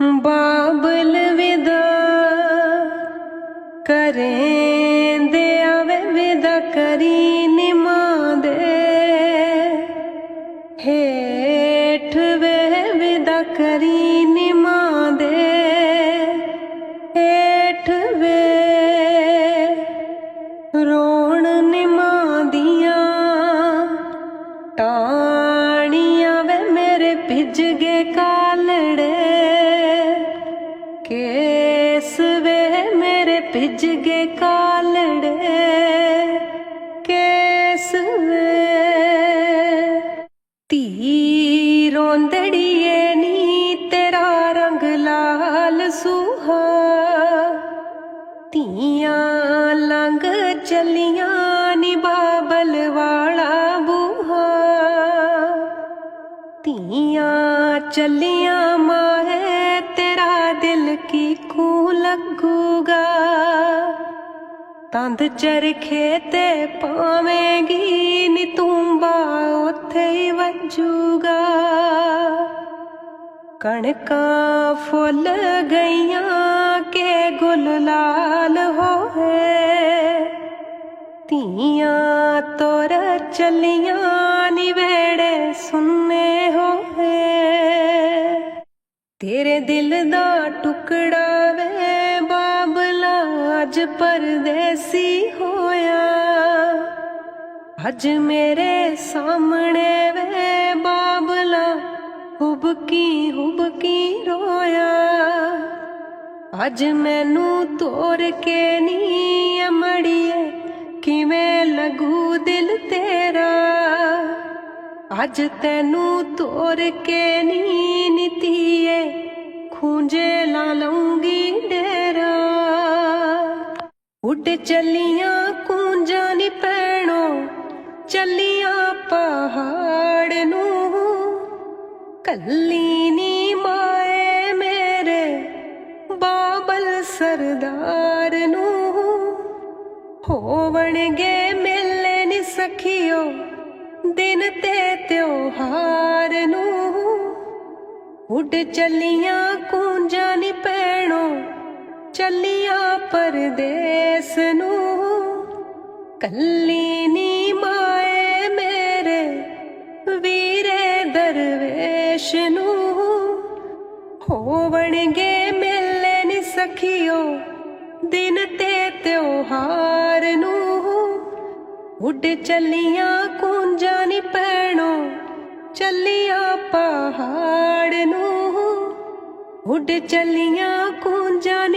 ਬਾਬਲ ਵਿਦਾ ਕਰੇਂਦੇ ਆਵੇ, ਵਿਦਾ ਕਰੀ ਨਿਮਾਂ ਦੇ ਹੇਠ ਵੇ ਵਿਦਾ ਕਰੀ ਨਿਮਾਂ ਦੇ ਹੇਠ ਵੇ ਕਾਲੜੇ ਕੇਸ ਵੇ। ਧੀ ਰੋਂਦੜੀਏ ਨੀ ਤੇਰਾ ਰੰਗ ਲਾਲ ਸੁਹਾ। ਧੀਆਂ ਲੰਗ ਚੱਲੀਆਂ ਨੀ ਬਾਬਲ ਵਾਲਾ ਬੂਹਾ। ਧੀਆਂ ਚੱਲੀਆਂ ਮਾਏ ਤੇਰਾ ਦਿਲ ਕੀ ਕੂ ਲੱਗੂਗਾ। ਤੰਦ ਚਰਖੇ ਤੇ ਪਾਵੇਂਗੀ, ਨੀ ਤੂੰ ਬਾ ਉੱਥੇ ਹੀ ਵੱਜੂਗਾ। ਕਣਕਾਂ ਫੁੱਲ ਗਈਆਂ, ਕੇ ਗੁਲ ਲਾਲ ਹੋਏ ਧੀਆਂ ਤੋਰ ਚੱਲੀਆਂ, ਨੀ ਵੇੜੇ ਸੁੰਨੇ ਹੋਏ ਤੇਰੇ ਦਿਲ ਦਾ ਟੁਕੜਾ ਵੇ ਅੱਜ ਪਰਦੇਸੀ ਹੋਇਆ। ਅੱਜ ਮੇਰੇ ਸਾਹਮਣੇ ਵੇ ਬਾਬਲਾ, ਹੁਬਕੀ ਹੁਬਕੀ ਰੋਇਆ। ਅੱਜ ਮੈਨੂੰ ਤੋਰ ਕੇ ਨੀ ਅਮੜੀਏ, ਕਿਵੇਂ ਲੱਗੂ ਦਿਲ ਤੇਰਾ। ਅੱਜ ਤੈਨੂੰ ਤੋਰ ਕੇ ਨੀ ਨੀਤੀਏ, ਖੂੰਜੇ ਲਾ ਲਊਂਗੀ ਉੱਡ ਚੱਲੀਆਂ ਕੂੰਜਾਂ ਨੀ ਪੈਣੋ, ਚੱਲੀਆਂ ਪਹਾੜ ਨੂੰ। ਕੱਲੀ ਨੀ ਮਾਏ ਮੇਰੇ ਬਾਬਲ ਸਰਦਾਰ ਨੂੰ। ਹੋਵਣਗੇ ਮੇਲੇ ਨੀ ਸਖੀਓ, ਦਿਨ ਤੇ ਤਿਉਹਾਰ ਨੂੰ। ਉੱਡ ਚੱਲੀਆਂ ਕੂੰਜਾਂ ਨੀ ਪੈਣੋ, ਚੱਲੀਆਂ ਪਰਦੇ ਕੱਲੀ ਨੀ ਮਾਏ ਮੇਰੇ ਵੀਰੇ ਦਰਵੇਸ਼ ਨੂੰ। ਹੋਵਣਗੇ ਮੇਲੇ ਨੀ ਸਖੀਓ, ਦਿਨ ਤੇ ਤਿਉਹਾਰ ਨੂੰ। ਉੱਡ ਚੱਲੀਆਂ ਕੂੰਜਾਂ ਨੀ ਪੈਣੋ, ਚੱਲੀਆਂ ਪਹਾੜ ਨੂੰ। ਉੱਡ ਚੱਲੀਆਂ ਕੂੰਜਾਂ